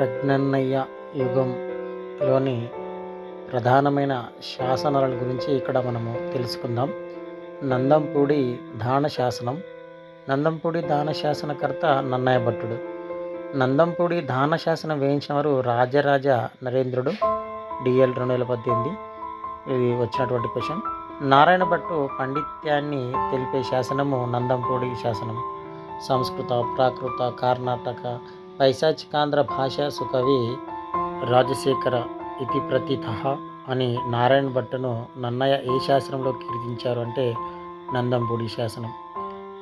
ప్రజ్ఞన్నయ్య యుగంలోని ప్రధానమైన శాసనాల గురించి ఇక్కడ మనము తెలుసుకుందాం. నందంపూడి దాన శాసనం. నందంపూడి దాన శాసనకర్త నన్నయ్య భట్టుడు. నందంపూడి దాన శాసనం వేయించిన వారు రాజరాజ నరేంద్రుడు. డిఎల్ రెండు వేల పద్దెనిమిది ఇది వచ్చినటువంటి క్వశ్చన్. నారాయణ భట్టు పాండిత్యాన్ని తెలిపే శాసనము నందంపూడి శాసనం. సంస్కృత ప్రాకృత కర్ణాటక పైశాచికాంధ్ర భాష సుకవి రాజశేఖర ఇతి ప్రతిథ అని నారాయణ భట్టును నన్నయ్య ఏ శాసనంలో కీర్తించారు అంటే నందంపూడి శాసనం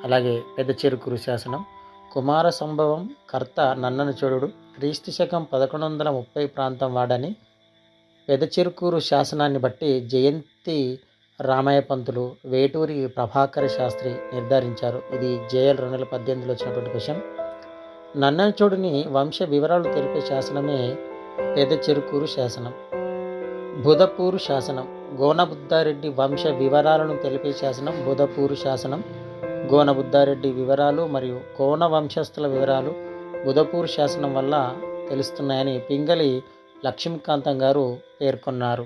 అలాగే పెద్ద చెరుకురు శాసనం కుమార సంభవం కర్త నన్నను చోడుడు క్రీస్తు శకం పదకొండు వందల ముప్పై ప్రాంతం వాడని పెద్ద చెరుకూరు శాసనాన్ని బట్టి జయంతి రామయ్య పంతులు వేటూరి ప్రభాకర శాస్త్రి నిర్ధారించారు. ఇది జేఎల్ రెండు వేల పద్దెనిమిదిలో వచ్చినటువంటి క్వశ్చన్. నన్నచోడుని వంశ వివరాలు తెలిపే శాసనమే పెద్ద చెరుకూరు శాసనం బుధపూరు శాసనం గోనబుద్ధారెడ్డి వంశ వివరాలను తెలిపే శాసనం బుధపూరు శాసనం గోనబుద్ధారెడ్డి వివరాలు మరియు కోన వంశస్థుల వివరాలు బుధపూరు శాసనం వల్ల తెలుస్తున్నాయని పింగళి లక్ష్మీకాంతం గారు పేర్కొన్నారు.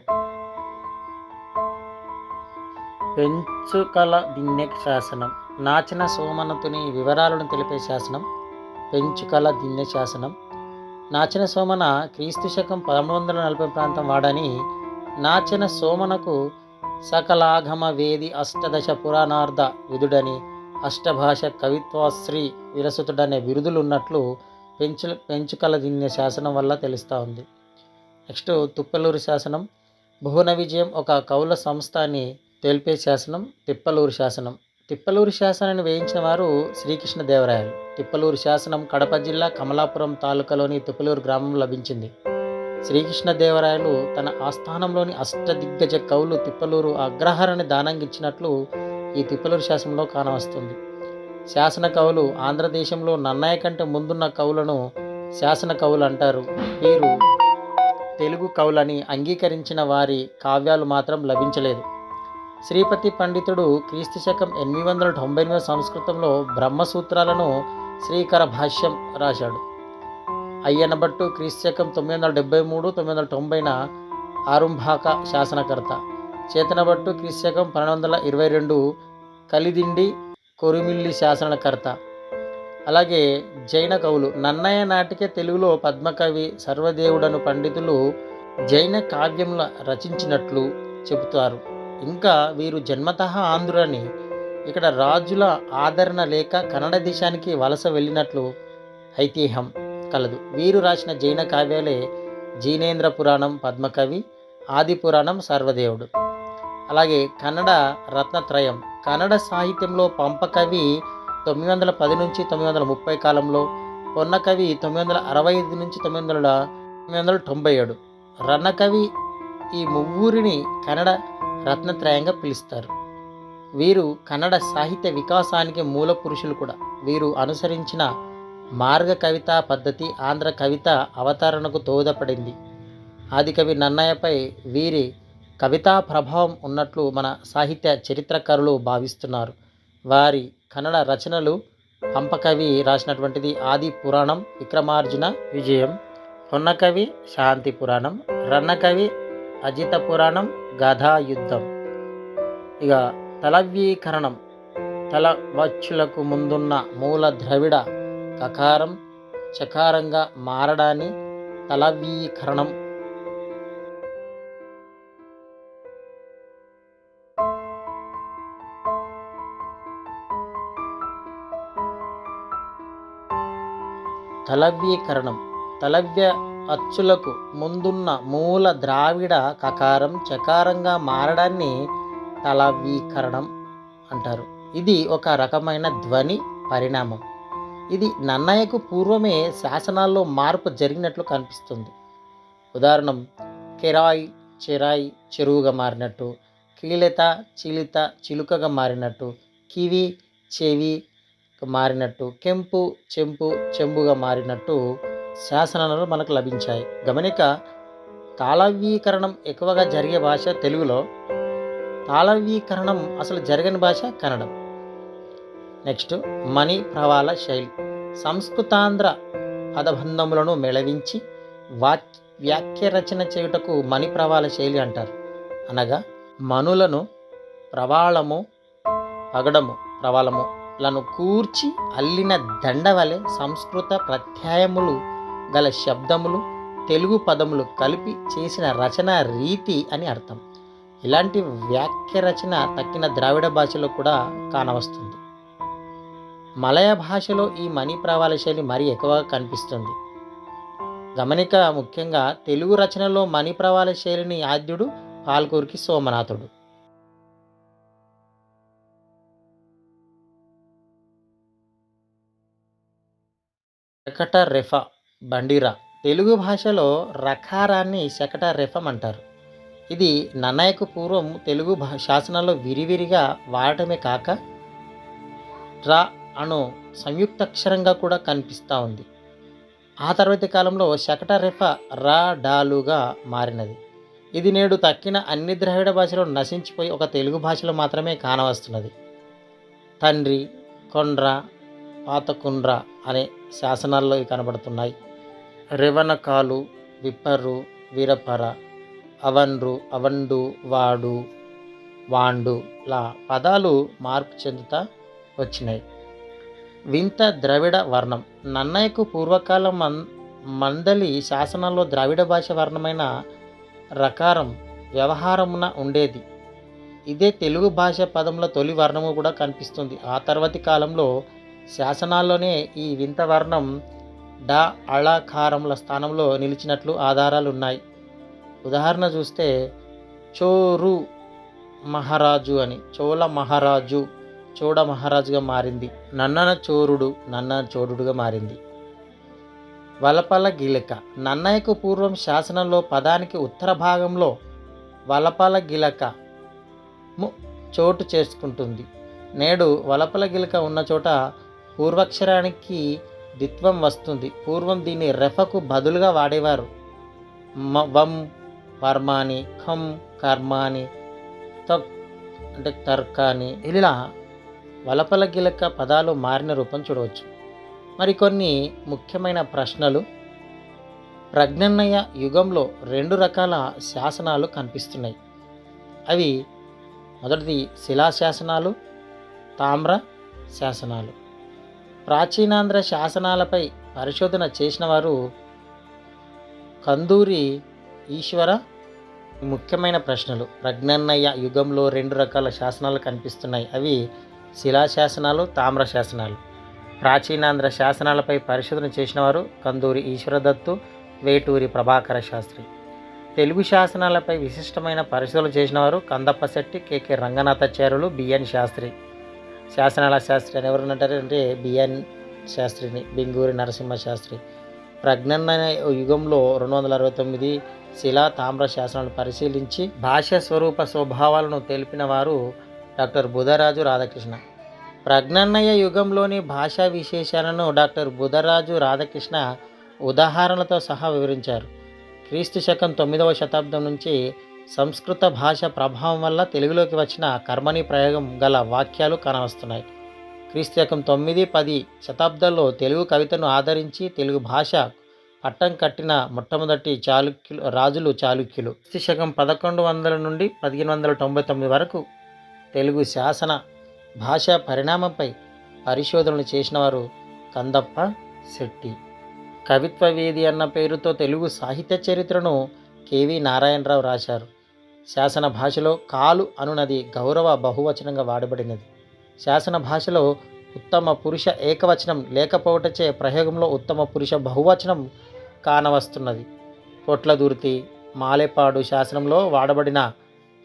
పెంచుకల దిన్నె శాసనం నాచిన సోమనతుని వివరాలను తెలిపే శాసనం పెంచుకల దిన్నె శాసనం నాచన సోమన క్రీస్తు శకం పదమూడు వందల నలభై ప్రాంతం వాడని నాచన సోమనకు సకలాగమ వేది అష్టదశ పురాణార్థ విదుడని అష్టభాష కవిత్వాశ్రీ విరసుతుడనే బిరుదులు ఉన్నట్లు పెంచు పెంచుకల దిన్య శాసనం వల్ల తెలుస్తూ ఉంది. నెక్స్ట్ తుప్పలూరు శాసనం. భువన విజయం ఒక కౌల సంస్థ అని తెలిపే శాసనం తిప్పలూరు శాసనం. తిప్పలూరు శాసనాన్ని వేయించిన వారు శ్రీకృష్ణదేవరాయలు. తిప్పలూరు శాసనం కడప జిల్లా కమలాపురం తాలూకాలోని తిప్పలూరు గ్రామం లభించింది. శ్రీకృష్ణదేవరాయలు తన ఆస్థానంలోని అష్టదిగ్గజ కవులు తిప్పలూరు అగ్రహారాన్ని దానంగిచ్చినట్లు ఈ తిప్పలూరు శాసనంలో కానవస్తుంది. శాసన కవులు ఆంధ్రదేశంలో నన్నయ్య కంటే ముందున్న కవులను శాసన కవులు అంటారు. వీరు తెలుగు కవులని అంగీకరించిన వారి కావ్యాలు మాత్రం లభించలేదు. శ్రీపతి పండితుడు క్రీస్తు శకం ఎనిమిది వందల తొంభై ఎనిమిది సంస్కృతంలో బ్రహ్మసూత్రాలను శ్రీకర భాష్యం రాశాడు. అయ్యన భట్టు క్రీస్తు శకం తొమ్మిది వందల డెబ్బై మూడు తొమ్మిది వందల తొంభైన ఆరుంభాక శాసనకర్త. చేతన భట్టు క్రీస్తు శకం పన్నెండు వందల ఇరవై రెండు కలిదిండి కొరుమిల్లి శాసనకర్త. అలాగే జైన కవులు నన్నయ్య నాటికే తెలుగులో పద్మకవి సర్వదేవుడను పండితులు జైన కావ్యముల రచించినట్లు చెబుతారు. ఇంకా వీరు జన్మతః ఆంధ్రులని. ఇక్కడ రాజుల ఆదరణ లేక కన్నడ దేశానికి వలస వెళ్ళినట్లు ఐతిహ్యం కలదు. వీరు రాసిన జైన కావ్యాలే జీనేంద్ర పురాణం పద్మకవి ఆది పురాణం సర్వదేవుడు. అలాగే కన్నడ రత్నత్రయం. కన్నడ సాహిత్యంలో పంపకవి తొమ్మిది వందల పది నుంచి తొమ్మిది వందల ముప్పై కాలంలో పొన్నకవి తొమ్మిది వందల అరవై ఐదు నుంచి తొమ్మిది వందల తొమ్మిది వందల తొంభై ఏడు. రన్నకవి ఈ ముగ్గురిని కన్నడ రత్నత్రయంగా పిలుస్తారు. వీరు కన్నడ సాహిత్య వికాసానికి మూల పురుషులు కూడా. వీరు అనుసరించిన మార్గ కవిత పద్ధతి ఆంధ్ర కవిత అవతరణకు దోహదపడింది ఆదికవి నన్నయ్యపై వీరి కవితా ప్రభావం ఉన్నట్లు మన సాహిత్య చరిత్రకారులు భావిస్తున్నారు. వారి కన్నడ రచనలు హంపకవి రాసినటువంటిది ఆది పురాణం విక్రమార్జున విజయం పొన్నకవి శాంతి పురాణం రన్నకవి అజిత పురాణం గధా యుద్ధం ఇక తలవ్యీకరణం తల వచ్చులకు ముందున్న మూల ద్రవిడ కకారం చకారంగా మారడాన్ని తలవ్యీకరణం తలవ్యీకరణం తలవ్య అచ్చులకు ముందున్న మూల ద్రావిడ కకారం చకారంగా మారడాన్ని తలవీకరణం అంటారు. ఇది ఒక రకమైన ధ్వని పరిణామం. ఇది నన్నయ్యకు పూర్వమే శాసనాల్లో మార్పు జరిగినట్లు కనిపిస్తుంది. ఉదాహరణం కెరాయ్ చెరాయ్ చెరువుగా మారినట్టు కీలెత చిలిత చిలుకగా మారినట్టు కివి చెవి మారినట్టు కెంపు చెంపు చెంబుగా మారినట్టు శాసనాలు మనకు లభించాయి. గమనిక తాళవీకరణం ఎక్కువగా జరిగే భాష తెలుగులో తాళవీకరణం అసలు జరగని భాష కన్నడం. నెక్స్ట్ మణి ప్రవాల శైలి. సంస్కృతాంధ్ర పదబంధములను మెళవించి వాక్ వ్యాఖ్య రచన చేయుటకు మణి ప్రవాళ శైలి అంటారు. అనగా మనులను ప్రవాళము పగడము ప్రవాళము లను కూర్చి అల్లిన దండవలే సంస్కృత ప్రత్యాయములు గల శబ్దములు తెలుగు పదములు కలిపి చేసిన రచన రీతి అని అర్థం. ఇలాంటి వాక్య రచన తక్కిన ద్రావిడ భాషలో కూడా కానవస్తుంది. మలయ భాషలో ఈ మణిప్రవాల శైలి మరీ ఎక్కువగా కనిపిస్తుంది. గమనిక ముఖ్యంగా తెలుగు రచనలో మణి ప్రవాళ శైలిని ఆద్యుడు పాల్కూరికి సోమనాథుడు. శకట రెఫ బండిరా. తెలుగు భాషలో రకారాన్ని శకట రెఫం అంటారు. ఇది నన్నయ్యకు పూర్వం తెలుగు భా శాసనాల్లో విరివిరిగా వాడటమే కాక రా అను సంయుక్తాక్షరంగా కూడా కనిపిస్తూ ఉంది. ఆ తర్వాతి కాలంలో శకట రెఫ రా డాలుగా మారినది. ఇది నేడు తక్కిన అన్ని ద్రావిడ భాషలో నశించిపోయి ఒక తెలుగు భాషలో మాత్రమే కానవస్తున్నది. తండ్రి కొండ్ర పాతకుండ్ర అనే శాసనాల్లో కనబడుతున్నాయి. రెవనకాలు విప్పరు వీరపర అవన్రు అవండు వాడు వాండు లా పదాలు మార్పు చెందుతా వచ్చినాయి వింత ద్రవిడ వర్ణం. నన్నయ్యకు పూర్వకాలం మన్ మందలి శాసనాల్లో ద్రావిడ భాష వర్ణమైన రకారం వ్యవహారమున ఉండేది. ఇదే తెలుగు భాష పదంలో తొలి వర్ణము కూడా కనిపిస్తుంది. ఆ తర్వాతి కాలంలో శాసనాల్లోనే ఈ వింత వర్ణం డ అళకారముల స్థానంలో నిలిచినట్లు ఆధారాలు ఉన్నాయి ఉదాహరణ చూస్తే చోరు మహారాజు అని చోళ మహారాజు చోడ మహారాజుగా మారింది. నన్నన చోరుడు నన్న చోడుడుగా మారింది. వలపల గిలక. నన్నయ్యకు పూర్వం శాసనంలో పదానికి ఉత్తర భాగంలో వలపల గిలక ము చోటు చేసుకుంటుంది. నేడు వలపల గిలక ఉన్న చోట పూర్వక్షరానికి ద్విత్వం వస్తుంది. పూర్వం దీన్ని రెఫకు బదులుగా వాడేవారు. మ వం వర్మాని ఖం కర్మాని తక్ అంటే తర్కాని ఇలా వలపల గిలక పదాలు మారిన రూపం చూడవచ్చు. మరికొన్ని ముఖ్యమైన ప్రశ్నలు. ప్రజ్ఞన్నయ యుగంలో రెండు రకాల శాసనాలు కనిపిస్తున్నాయి. అవి మొదటిది శిలాశాసనాలు తామ్ర శాసనాలు. ప్రాచీనాంధ్ర శాసనాలపై పరిశోధన చేసిన వారు కందూరి ఈశ్వర ముఖ్యమైన ప్రశ్నలు. ప్రజ్ఞన్నయ్య యుగంలో రెండు రకాల శాసనాలు కనిపిస్తున్నాయి. అవి శిలాశాసనాలు తామ్ర శాసనాలు. ప్రాచీనాంధ్ర శాసనాలపై పరిశోధన చేసిన వారు కందూరి ఈశ్వరదత్తు వేటూరి ప్రభాకర శాస్త్రి. తెలుగు శాసనాలపై విశిష్టమైన పరిశోధన చేసిన వారు Kandappa Setty K K Ranganathacharyulu B N Sastry. శాసనాల శాస్త్రి అని ఎవరు అంటే బిఎన్ శాస్త్రిని బెంగూరి నరసింహ శాస్త్రి. ప్రజ్ఞన్న యుగంలో రెండు వందల అరవై తొమ్మిది శిలా తామ్ర శాసనాలను పరిశీలించి భాష స్వరూప స్వభావాలను తెలిపిన వారు డాక్టర్ బుధరాజు రాధాకృష్ణ. ప్రజ్ఞన్నయ్య యుగంలోని భాషా విశేషాలను డాక్టర్ బుధరాజు రాధాకృష్ణ ఉదాహరణలతో సహా వివరించారు. క్రీస్తు శకం తొమ్మిదవ శతాబ్దం నుంచి సంస్కృత భాష ప్రభావం వల్ల తెలుగులోకి వచ్చిన కర్మని ప్రయోగం గల వాక్యాలు కనవస్తున్నాయి. క్రీస్తు శకం తొమ్మిది పది శతాబ్దాల్లో తెలుగు కవితను ఆదరించి తెలుగు భాష పట్టం కట్టిన మొట్టమొదటి చాళుక్యులు రాజులు చాళుక్యులు. శకం పదకొండు వందల నుండి పదిహేను వందల తొంభై తొమ్మిది వరకు తెలుగు శాసన భాషా పరిణామంపై పరిశోధనలు చేసినవారు కందప్ప శెట్టి. కవిత్వ వేది అన్న పేరుతో తెలుగు సాహిత్య చరిత్రను కేవి నారాయణరావు రాశారు. శాసన భాషలో కాలు అనునది గౌరవ బహువచనంగా వాడబడినది. శాసన భాషలో ఉత్తమ పురుష ఏకవచనం లేకపోవటచే ప్రయోగంలో ఉత్తమ పురుష బహువచనం కానవస్తున్నది. పొట్లదుర్తి మాలేపాడు శాసనంలో వాడబడిన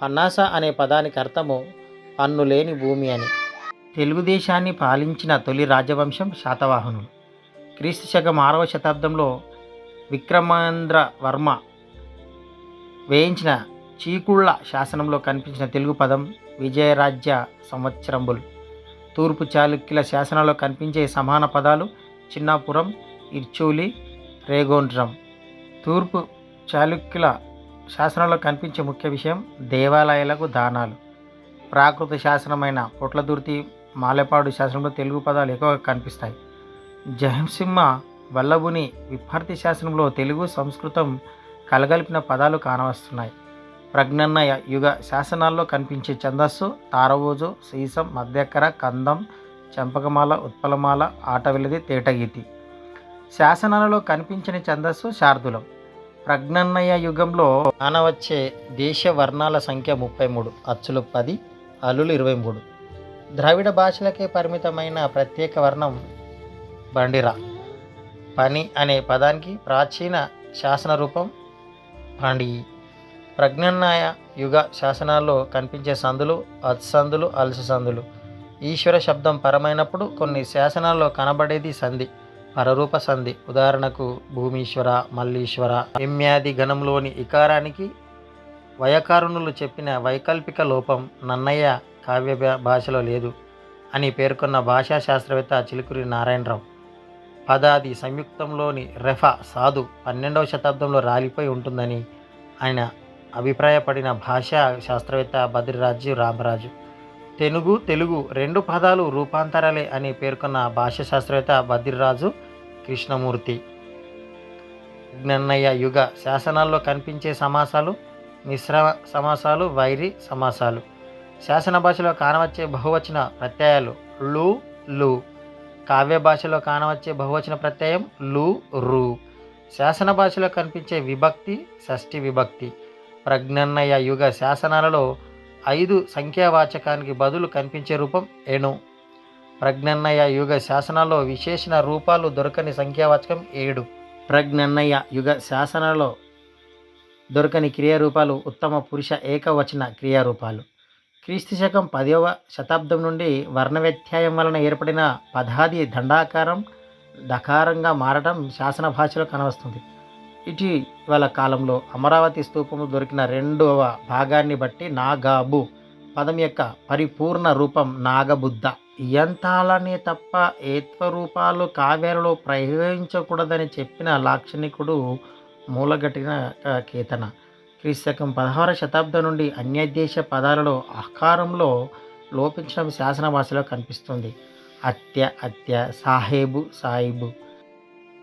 పన్నాస అనే పదానికి అర్థము పన్ను లేని భూమి అని. తెలుగుదేశాన్ని పాలించిన తొలి రాజవంశం శాతవాహనులు. క్రీస్తు శకం ఆరవ శతాబ్దంలో విక్రమేంద్ర వర్మ వేయించిన చీకుళ్ళ శాసనంలో కనిపించిన తెలుగు పదం విజయరాజ్య సంవత్సరంబుల్. తూర్పు చాళుక్యుల శాసనాల్లో కనిపించే సమాన పదాలు చిన్నాపురం ఇర్చూలి రేగోండ్రం. తూర్పు చాళుక్యుల శాసనంలో కనిపించే ముఖ్య విషయం దేవాలయాలకు దానాలు. ప్రాకృత శాసనమైన పొట్లదుర్తి మాలేపాడు శాసనంలో తెలుగు పదాలు ఎక్కువగా కనిపిస్తాయి. జహంసింహ వల్లభుని విభారతి శాసనంలో తెలుగు సంస్కృతం కలగలిపిన పదాలు కానవస్తున్నాయి. ప్రజ్ఞన్న యుగ శాసనాల్లో కనిపించే ఛందస్సు తారవోజు సీసం మధ్యకర కందం చంపకమాల ఉత్పలమాల ఆటవిలది తేటగీతి. శాసనాలలో కనిపించిన ఛందస్సు శార్దులం. ప్రజ్ఞన్నయ యుగంలో కానవచ్చే దేశ వర్ణాల సంఖ్య ముప్పై మూడు అచ్చులు పది అల్లులు ఇరవై మూడు ద్రావిడ భాషలకే పరిమితమైన ప్రత్యేక వర్ణం బండిరా. పని అనే పదానికి ప్రాచీన శాసన రూపం పాండి. ప్రజ్ఞానాయ యుగ శాసనాల్లో కనిపించే సందులు అత్సందులు అలస సందులు. ఈశ్వర శబ్దం పరమైనప్పుడు కొన్ని శాసనాల్లో కనబడేది సంధి పరరూప సంధి. ఉదాహరణకు భూమీశ్వర మల్లీశ్వర ఎమ్యాది గణంలోని ఇకారానికి వయకారుణులు చెప్పిన వైకల్పిక లోపం నన్నయ్య కావ్య భాషలో లేదు అని పేర్కొన్న భాషా శాస్త్రవేత్త చిలుకూరి నారాయణరావు. పదాది సంయుక్తంలోని రెఫ సాధు పన్నెండవ శతాబ్దంలో రాలిపోయి ఉంటుందని ఆయన అభిప్రాయపడిన భాషా శాస్త్రవేత్త బద్రిరాజు రామరాజు. తెలుగు తెలుగు రెండు పదాలు రూపాంతరాలే అని పేర్కొన్న భాషా శాస్త్రవేత్త బద్రిరాజు కృష్ణమూర్తి. జ్ఞన్నయ్య యుగ శాసనాల్లో కనిపించే సమాసాలు మిశ్రమ సమాసాలు వైరి సమాసాలు. శాసన భాషలో కానవచ్చే బహువచన ప్రత్యయాలు లు లు. కావ్య భాషలో కానవచ్చే బహువచన ప్రత్యయం లు రు. శాసన భాషలో కనిపించే విభక్తి షష్ఠి విభక్తి. ప్రజ్ఞన్నయ్య యుగ శాసనాలలో ఐదు సంఖ్యావాచకానికి బదులు కనిపించే రూపం ఎను ప్రజ్ఞన్నయ్య యుగ శాసనాల్లో విశేషణ రూపాలు దొరకని సంఖ్యావాచకం ఏడు. ప్రజ్ఞన్నయ్య యుగ శాసనాలలో దొరకని క్రియారూపాలు ఉత్తమ పురుష ఏకవచన క్రియారూపాలు. క్రీస్తు శకం పదవ శతాబ్దం నుండి వర్ణ వ్యత్యాయం వలన ఏర్పడిన పదాది దండాకారం దకారంగా మారడం శాసన భాషలో కనవస్తుంది ఇటీవల కాలంలో అమరావతి స్తూపము దొరికిన రెండవ భాగాన్ని బట్టి నాగాబు పదం యొక్క పరిపూర్ణ రూపం నాగబుద్ధ. ఇయంతాలనే తప్ప ఏత్వరూపాలు కావ్యాలలో ప్రయోగించకూడదని చెప్పిన లాక్షణికుడు మూలగట్టిన కేతన క్రీస్తకం పదహార శతాబ్దం నుండి అన్యదేశ పదాలలో ఆకారంలో లోపించడం శాసన భాషలో కనిపిస్తుంది. అత్య అత్య సాహేబు సాయిబు.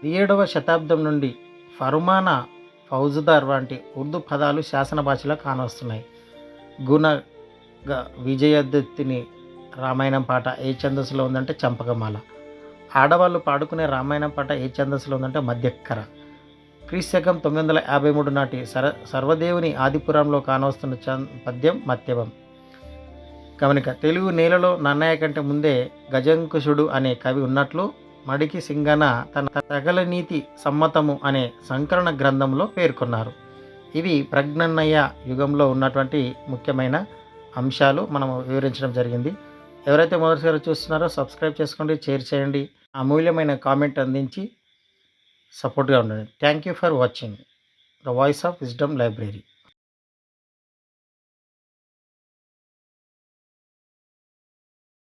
ఏడవ శతాబ్దం నుండి ఫరుమానా ఫౌజుదార్ వంటి ఉర్దూ పదాలు శాసన భాషలో కానొస్తున్నాయి. గుణ గ- విజయదత్తిని రామాయణం పాట ఏ ఛందస్సులో ఉందంటే చంపకమాల. ఆడవాళ్ళు పాడుకునే రామాయణం పాట ఏ ఛందస్సులో ఉందంటే మధ్యక్కర. క్రీశకం తొమ్మిది వందల యాభై మూడు నాటి సర సర్వదేవుని ఆదిపురంలో కానవస్తున్న చంద్ పద్యం మత్యవం గమనిక తెలుగు నేలలో నన్నయ్య కంటే ముందే గజంకుశుడు అనే కవి ఉన్నట్లు మడికి సింగన తన సకల నీతి సమ్మతము అనే సంకలన గ్రంథంలో పేర్కొన్నారు. ఇవి ప్రజ్ఞన్నయ్య యుగంలో ఉన్నటువంటి ముఖ్యమైన అంశాలు మనం వివరించడం జరిగింది. ఎవరైతే మొదటిసారి చూస్తున్నారో సబ్స్క్రైబ్ చేసుకోండి షేర్ చేయండి. అమూల్యమైన కామెంట్ అందించి సపోర్ట్గా ఉండండి. Thank you for watching. The voice of wisdom library.